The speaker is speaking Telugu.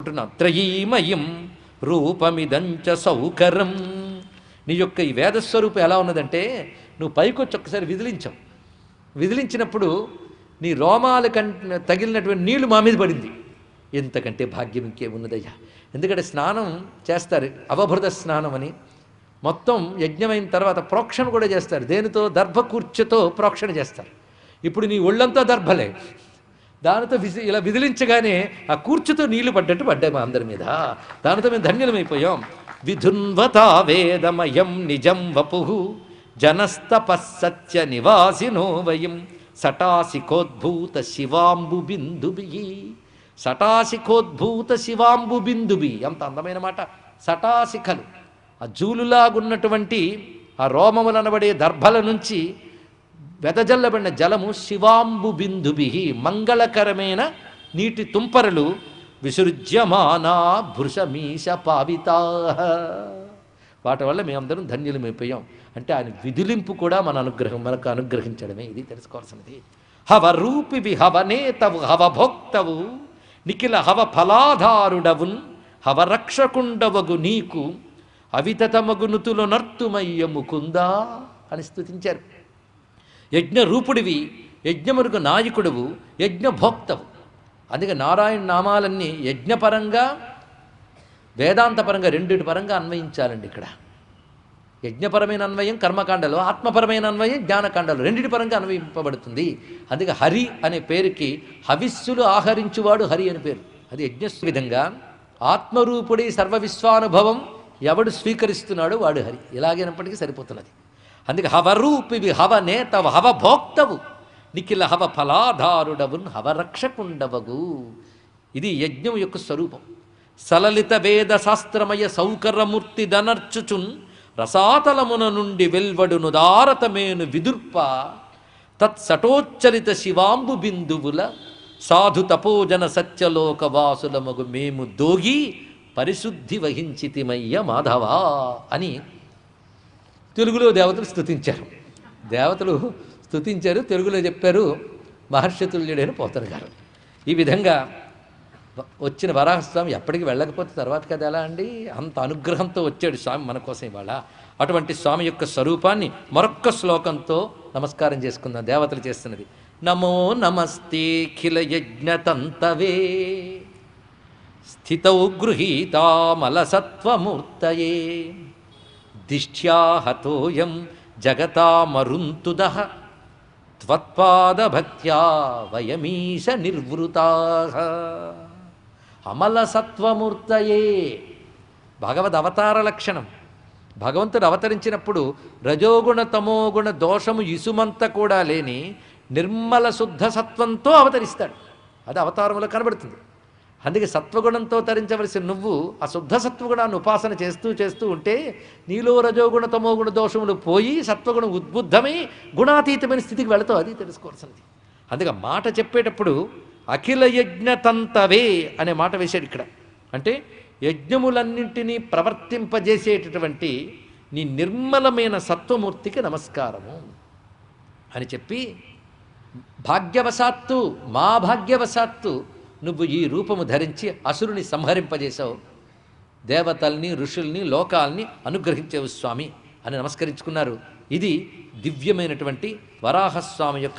అంటున్నా త్రయీమయం రూపమిదంచ సౌకరం నీ యొక్క ఈ వేదస్వరూపం ఎలా ఉన్నదంటే నువ్వు పైకొచ్చి ఒక్కసారి విదిలించావు. విదిలించినప్పుడు నీ రోమాల కంట తగిలినటువంటి నీళ్ళు మా మీద పడింది. ఎంతకంటే భాగ్యం ఇంకేమున్నదయ్యా? ఎందుకంటే స్నానం చేస్తారు అవభృత స్నానం అని. మొత్తం యజ్ఞమైన తర్వాత ప్రోక్షణ కూడా చేస్తారు. దేనితో? దర్భ కూర్చతో ప్రోక్షణ చేస్తారు. ఇప్పుడు నీ ఒళ్ళంతా దర్భలే. దానితో విసి ఇలా విదిలించగానే ఆ కూర్చుతో నీళ్ళు పడ్డట్టు పడ్డాయి మా అందరి మీద. దానితో మేము ధన్యులమైపోయాం. విధున్వతా వేదమయం నిజం వపు జనస్తపస్సత్య నివాసినో వయం. సటాసికోద్భూత శివాంబు బిందుబి సటాసికోద్భూత శివాంబు బిందుబి ఎంత అందమైన మాట. సటాసికలు. ఆ జూలులాగున్నటువంటి ఆ రోమములు అనబడే దర్భల నుంచి వెదజల్లబడిన జలము శివాంబు బిందుభి మంగళకరమైన నీటి తుంపరలు విసృజ్యమానా భృషమీష పావితా. వాటి వల్ల మేమందరం ధన్యులమైపోయాం అంటే ఆయన విధులింపు కూడా మన అనుగ్రహం మనకు అనుగ్రహించడమే. ఇది తెలుసుకోవాల్సినది. హవ రూపివి హవనేతవు హవ భోక్తవు నిఖిల హవ ఫలాధారుడవున్ హవ రక్షకుండవగు నీకు అవితతమగు నుతులు నర్తుమయ్య ముకుందా అని స్థుతించారు యజ్ఞరూపుడివి యజ్ఞమునకు నాయకుడువు యజ్ఞభోక్తవు. అందుకే నారాయణ నామాలన్నీ యజ్ఞపరంగా వేదాంతపరంగా రెండింటి పరంగా అన్వయించాలండి ఇక్కడ. యజ్ఞపరమైన అన్వయం కర్మకాండలో ఆత్మపరమైన అన్వయం జ్ఞానకాండలో రెండింటి పరంగా అన్వయింపబడుతుంది. అందుకే హరి అనే పేరుకి హవిస్సులు ఆహరించువాడు హరి అని పేరు. అది యజ్ఞ విధంగా ఆత్మరూపుడి సర్వ విశ్వానుభవం ఎవడు స్వీకరిస్తున్నాడో వాడు హరి. ఇలాగైనప్పటికీ సరిపోతున్నది. అందుకే హవరూపివి హవ నేతవు హవ భోక్తవు నిఖిల హవ ఫలాధారుడవున్ హవరక్షకుండవగు. ఇది యజ్ఞం యొక్క స్వరూపం. సలలిత వేద శాస్త్రమయ సౌకర్యమూర్తి దనర్చుచున్ రసాతలమున నుండి వెల్వడును దారతమేను విదుర్ప. తత్సటోచ్చరిత శివాంబు బిందువుల సాధు తపోజన సత్యలోక వాసులమగు మేము దోగి పరిశుద్ధి వహించితిమయ్య మాధవా అని తెలుగులో దేవతలు స్థుతించారు దేవతలు స్థుతించారు తెలుగులో చెప్పారు మహర్షితుల్యుడైన పోతన గారు. ఈ విధంగా వచ్చిన వరాహస్వామి ఎప్పటికి వెళ్ళకపోతే తర్వాత కదా ఎలా అండి? అంత అనుగ్రహంతో వచ్చాడు స్వామి మన కోసం ఇవాళ. అటువంటి స్వామి యొక్క స్వరూపాన్ని మరొక్క శ్లోకంతో నమస్కారం చేసుకుందాం. దేవతలు చేస్తున్నది నమో నమస్తే ఖిల యజ్ఞతంతవే. స్థితౌ గృహీతామలసత్వమూర్తయే దిష్ట్యాహతోయం జగతామరుంతుద త్వత్పాదభక్త్యా వయమీశ నిర్వృతా. అమలసత్వమూర్తయే. భగవద్ అవతార లక్షణం భగవంతుడు అవతరించినప్పుడు రజోగుణ తమోగుణ దోషము ఇసుమంత కూడా లేని నిర్మల శుద్ధ సత్వంతో అవతరిస్తాడు. అది అవతారంలో కనబడుతుంది. అందుకే సత్వగుణంతో తరించవలసిన నువ్వు ఆ శుద్ధ సత్వగుణాన్ని ఉపాసన చేస్తూ చేస్తూ ఉంటే నీలో రజోగుణ తమోగుణ దోషములు పోయి సత్వగుణం ఉద్బుద్ధమై గుణాతీతమైన స్థితికి వెళతావు. అది తెలుసుకోవాల్సింది. అందుకే మాట చెప్పేటప్పుడు అఖిల యజ్ఞతంతవే అనే మాట వేశాడు ఇక్కడ. అంటే యజ్ఞములన్నింటినీ ప్రవర్తింపజేసేటటువంటి నీ నిర్మలమైన సత్వమూర్తికి నమస్కారము అని చెప్పి భాగ్యవశాత్తు మా భాగ్యవశాత్తు నువ్వు ఈ రూపము ధరించి అసురుని సంహరింపజేశావు. దేవతల్ని ఋషుల్ని లోకాల్ని అనుగ్రహించేవు స్వామి అని నమస్కరించుకున్నారు. ఇది దివ్యమైనటువంటి వరాహస్వామి యొక్క